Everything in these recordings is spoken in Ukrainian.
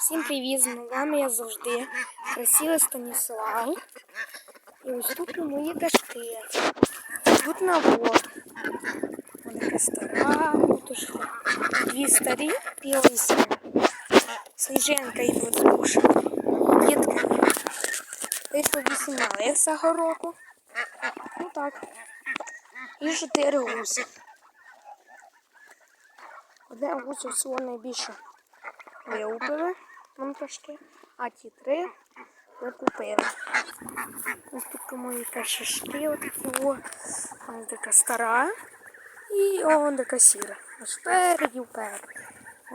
Всім привіт! З вами я завжди красивий Станіслав. І ось тут мої дашки. Тут навод. Вона стара, тут дві старі і Сніженка і Воздуша. Дітки. Вийшло 18 цього року. Ну так. І чотири гуси. Одне гусю всього найбільше вилупили нам трошки, а ті три ми купили. Ось тут мої кашишки, отакі. Ось така стара і он така сіра. Ось спереді вперед.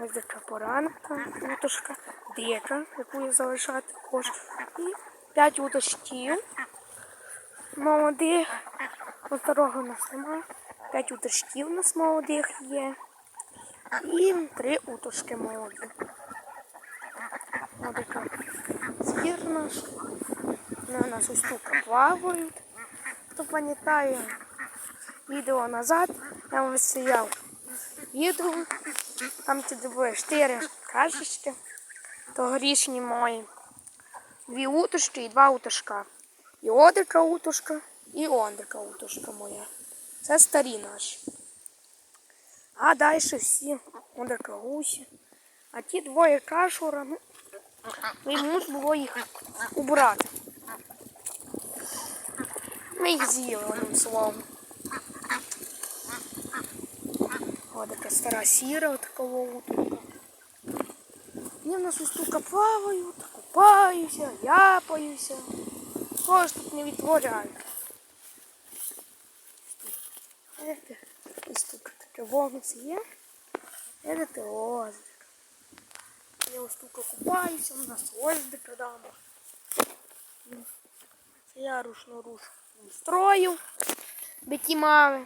Ось така поранка, уточка, дика, яку я залишати також. І п'ять уточків молодих. Ось старого у нас немає. П'ять уточків у нас молодих є. І три уточки молоді. Така. Вони у нас ось тут плавають. Хто пам'ятає відео назад, я вам висіяв відео. Там ті були чотири кашечки. Тогорічні мої. Дві уточки і два уточка. І одика уточка, і ондика уточка моя. Це старі наші. А далі всі одика гусі. А ті двоє кашура, ну, йому ж було їх убрати. Ми їх з'їли одним словом. О, така стара сіра, от такого утка. Вони в нас ось тут плавають, купаюся, ляпаюся. Кого ж тут не відтворяють. Ось тут таке вогнице є. Видите, озеро. Я ось тут купаюся, у нас ось продамо. Це я рушно руш строю, биті мали.